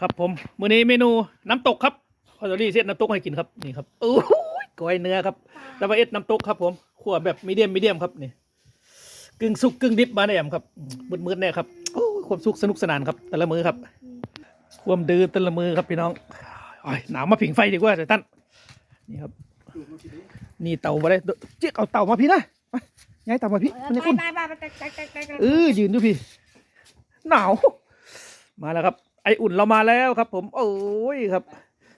ครับผมมื้อนี้เมนูน้ำตกครับพอตอรี่เซตน้ำตกให้กินครับนี่ครับโอ้ยก้อยเนื้อครับแล้วว่าเอ็ดน้ำตกครับผมขั่วแบบมีเดียมมีเดียมครับนี่กึ่งสุกกึ่งดิบมาแนมครับมืดๆเนี่ยครับโอ้ยความสุขสนุกสนานครับ แต่ละมือครับ ความดื้อแต่ละมือครับพี่น้องโอ้ยหนาวมาผิงไฟดีกว่าเดี๋ยวตั้นนี่ครับ นี่เตามาได้เจ๊กเอาเตามาพี่นะมาย้ายเตามาพี่มันจะอุ่นไปไปไปไปไปไปไปเออยืนดูพี่ หนาวมาแล้วครับ ไออุ่นเรามาแล้วครับ ผม โอ้ยครับ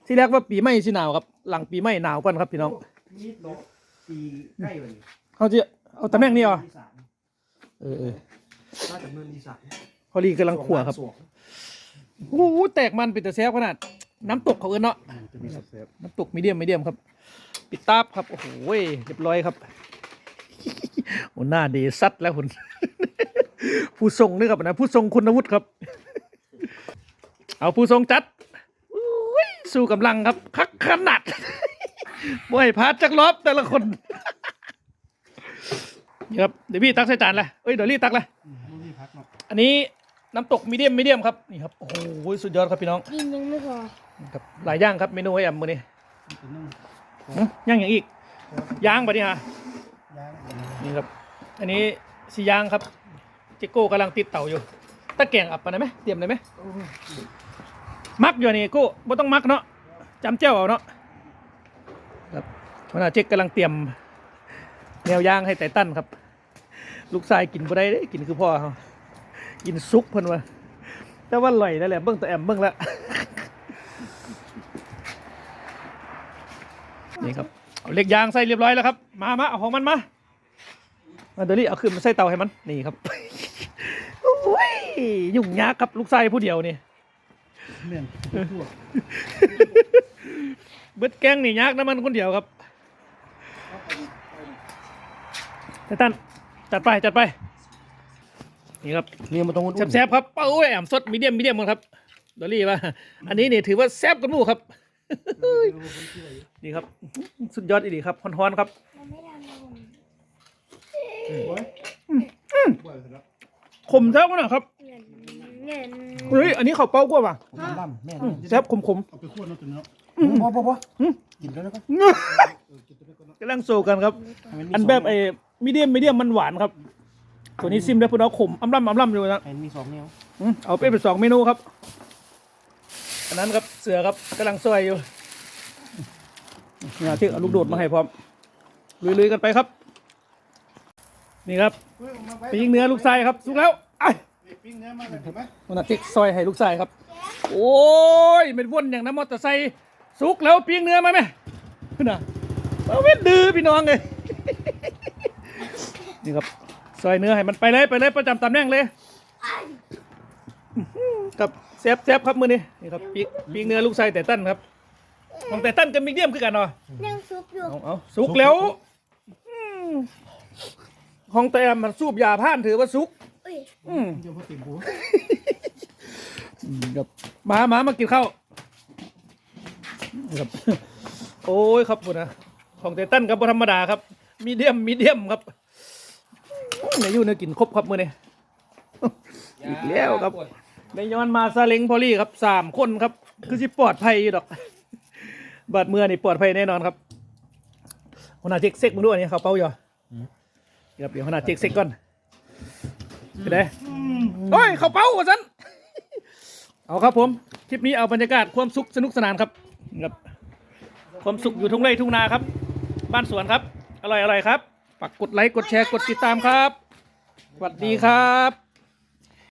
ที่แรกว่าปีใหม่สิหนาวครับ หลังปีใหม่หนาวก่อนครับพี่น้องนี่โลตีใกล้วันนี้เขาจะเอาตำแหน่งนี้เหรอที่สามเออเออน่าจะเมืองที่สามพอลีกำลังขั่วครับสวงโอ้โหแตกมันเป็นแต่แซ่บขนาด น้ำตกเขาเอินเนาะจะมีสับเซฟน้ำตกมีเดียมมีเดียมครับ ปิดตาบครับโอ้โหเรียบร้อยครับโอ้หน้าดีซัดแล้วคุณ ผู้ทรงนี่ครับนะผู้ทรงคุณวุฒิครับ เอาผู้ทรงจัดอุ้ยสู้กำลังครับคักขนาดบ่ให้พาดจักรอบแต่ละคนนี่ครับเดี๋ยวพี่ตักใส่จานเลยเอ้ยเดี๋ยวรีบตักเลยนู่นนี่พักเนาะอันนี้น้ำตกมีเดียมมีเดียมครับนี่ครับโอ้โหสุดยอดครับพี่น้องกินยังไม่พอครับหลายอย่างครับเมนูไอ้แอมมือนี้เป็นนึ่งหึย่างอย่างอีกย่างปะนี่ฮะย่างนี่ครับ อันนี้สีย่างครับเจโก้กำลังติดเต่าอยู่ ตะแกรงอับปะนะไหมเตรียมเลยไหมมักอยู่นี่โก้บ่ต้องมักเนาะจำเจ้าเอาเนาะครับขณะเจ๊กกำลังเตรียม แนวย่างให้ไตตันครับ ลูกชายกินบ่ได้เด้กินคือพ่อเขากินซุกเพิ่นว่าแต่ว่าอร่อยนั่นแหละเบิ่งแตัวแอมเบิ่งละนี่ครับเอาเหล็กยางใส่เรียบร้อยแล้วครับ มามาเอาของมันมามาเดี๋ยวนี้เอาขึ้นมาใส่เตาให้มันนี่ครับ ยยุ่งยากครับลูกชายผู้เดียวนี่เมี่ยนทั่วเบิดแกงนี่ยากนะมันคนเดียวครับไทตันจัดไปจัดไป นี่ครับนี่มันต้องอุ่นแซ่บๆครับเป้าแอมสดมีเดียมมีเดียมครับดอลลี่ว่า อันนี้นี่ถือว่าแซ่บกันหมู่ครับนี่ครับ สุดยอดอีดีครับฮอนๆครับมันไม่ทำเลยขมแซ่บกันนะครับ เงินเงินเฮ้ยอันนี้เขาวเป้ากว่าว่ะผมดำแม่อืมแซ่บขม เอาไปคั่วเนาะตัวเนาะพอพอพอกินแล้วแล้วก็ๆกำลังโซกันครับอันแบบไอ้มีเดียมมีเดียมมันหวานครับตัวนี้ซิมได้พุ่นเอาขมอ้ำล่ำอ้ำล่ำอยู่นะไอ้มีสองแนวอืมเอาไปเป็นสองเมนูครับ อันนั้นครับเสือครับกำลังซอยอยู่เนี่ยที่เอาลูกโดดมาให้พร้อมลุยๆกันไปครับ นี่ครับไปยิงเนื้อลูกชายครับสุกแล้วไอ้ ปิ้งเนื้อมาเลยถูกไหมมันนะเจ๊กซอยให้ลูกชายครับ โอ้ยเป็นว่นอย่างน้ำมอเตอร์ไซค์สุกแล้วปิ้งเนื้อมาไหมขึ้นน่ะเอาเว้นดื้อพี่น้องเลย นี่ครับซอยเนื้อให้มันไปเลยไปเลยประจำตำแหน่งเลยกับเซฟเซฟครับมือนี้นี่ครับปีกปีกเนื้อลูกชายแต่ตั้นครับของแต่ตั้นกับมิเดียมคือกันเนาะยังซุปอยู่เอาเอาสุกแล้วอืมของแต่มันสูบยาผ่านถือว่าสุกเอ้ยอืมเดี๋ยวพอติ่มหูอืมครับมามามากินข้าวครับโอ้ยครับคุณนะของแต่ตั้นกับบ่ธรรมดาครับมีเดียมมีเดียมครับในอยู่เนื้อกินครบครับมือนี้อีกแล้วครับในย้อนมาซาเล้งพอลี่ครับสามคนครับ คือสิปลอดภัยอยู่ดอกบาดเมื่อนี่ปลอดภัยแน่นอนครับหัวหน้าเจ๊กเซ็กมึงด้วยนี่เขาเป้าอยู่ครับเดี๋ยวหัวหน้าเจ๊กเซ็กก่อน ไปไหนโอ้ยเขาเป้าว่าสันเอาครับผม คลิปนี้เอาบรรยากาศความสุขสนุกสนานครับครับ ความสุขอยู่ทุ่งไร่ทุ่งนาครับ บ้านสวนครับ อร่อยอร่อยครับฝากกดไลค์กดแชร์กดติดตามครับสวัสดีครับ